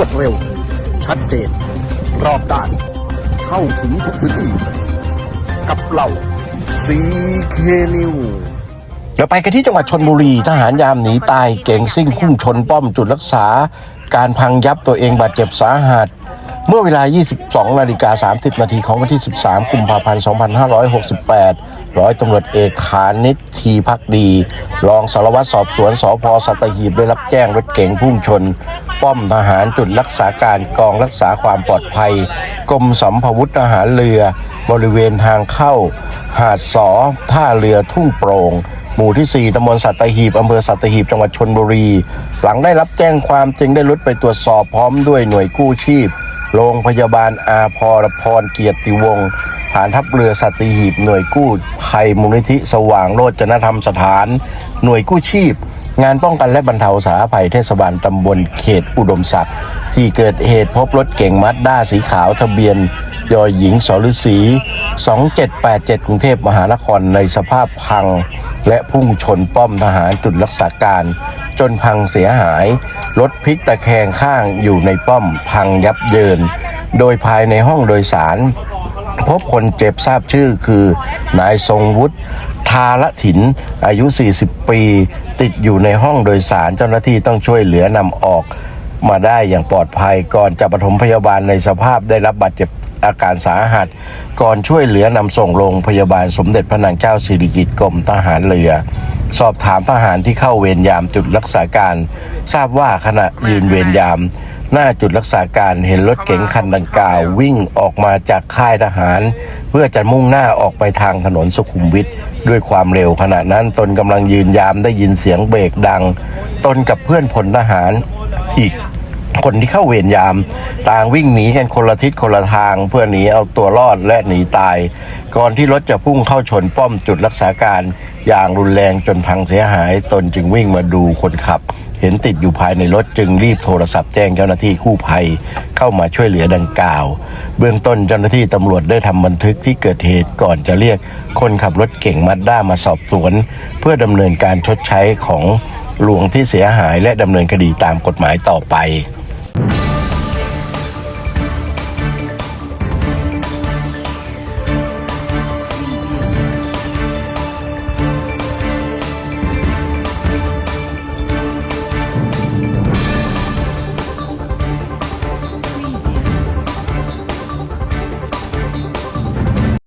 วดเร็ว ชัดเจน รอบด้าน เข้าถึงทุกพื้นที่ กับเราซีเคนิวเราไปกันที่จังหวัดชนบุรี ทหารยามหนีตายเก่งซิ่งพุ่งชนป้อมจุดรักษา การพังยับตัวเองบาดเจ็บสาหัส เมื่อเวลา 22 นาฬิกา 30 นาทีของวันที่ 13 กุมภาพันธ์ 2568 ร้อยตำรวจเอกขานิตทีพักดี รองสารวัตรสอบสวนสพสัตหีบได้รับแจ้งรถเก๋งพุ่งชน ป้อมทหารจุดรักษาการกองรักษาความปลอดภัย กรมสัมภวุธทหารเรือ บริเวณทางเข้า หาดสอ ท่าเรือทุ่งโปร่งหมู่ที่ 4ตำบลสัตหีบอำเภอสัตหีบ จังหวัดชนบุรี หลังได้รับแจ้งความจึงได้รุดไปตรวจสอบพร้อมด้วยหน่วยกู้ชีพ โรงพยาบาลอาพรพรเกียรติวงศ์ฐานทัพเรือสัตหีบ หน่วยกู้ภัยมูลนิธิสว่างโรจนธรรมสถาน หน่วยกู้ชีพ งานป้องกันและบรรเทาสาธารณภัยเทศบาลตำบลเขตอุดมศักดิ์ที่เกิดเหตุพบรถเก๋งมัดด้าสีขาวทะเบียนยอหญิงสฤษี 2787 กรุงเทพมหานครในสภาพพัง และพุ่งชนป้อมทหารจุดรักษาการ จนพังเสียหาย รถพลิกตะแคงข้างอยู่ในป้อมพังยับเยิน โดยภายในห้องโดยสารพบคนเจ็บทราบชื่อคือนายทรงวุฒิ ทาละถินอายุ 40 ปี ติดอยู่ในห้องโดยสารเจ้าหน้าที่ต้องช่วยเหลือนำออกมาได้อย่างปลอดภัยก่อนจะปฐมพยาบาลในสภาพได้รับบาดเจ็บอาการสาหัส ก่อนช่วยเหลือนำส่งโรงพยาบาลสมเด็จพระนางเจ้าสิริกิติ์กรมทหารเรือ สอบถามทหารที่เข้าเวรยามจุดรักษาการ ทราบว่าขณะยืนเวรยาม หน้าจุดรักษาการเห็นรถเก๋งคันดังกล่าว วิ่งออกมาจากค่ายทหาร เพื่อจะมุ่งหน้าออกไปทางถนนสุขุมวิทด้วยความเร็วขณะนั้นตนกำลังยืนยามได้ยินเสียงเบรกดัง ตนกับเพื่อนพลทหารอีก คนที่เข้าเวรยาม ต่างวิ่งหนีกันคนละทิศคนละทาง เพื่อหนีเอาตัวรอดและหนีตาย ก่อนที่รถจะพุ่งเข้าชนป้อมจุดรักษาการ อย่างรุนแรงจนพังเสียหาย ตนจึงวิ่งมาดูคนขับ เห็นติดอยู่ภายในรถจึงรีบโทรศัพท์แจ้งเจ้าหน้าที่กู้ภัย เข้ามาช่วยเหลือดังกล่าว เบื้องต้นเจ้าหน้าที่ตำรวจได้ทำบันทึกที่เกิดเหตุก่อนจะเรียก คนขับรถเก่งมัดด้ามาสอบสวน เพื่อดำเนินการชดใช้ของหลวงที่เสียหายและดำเนินคดีตามกฎหมายต่อไป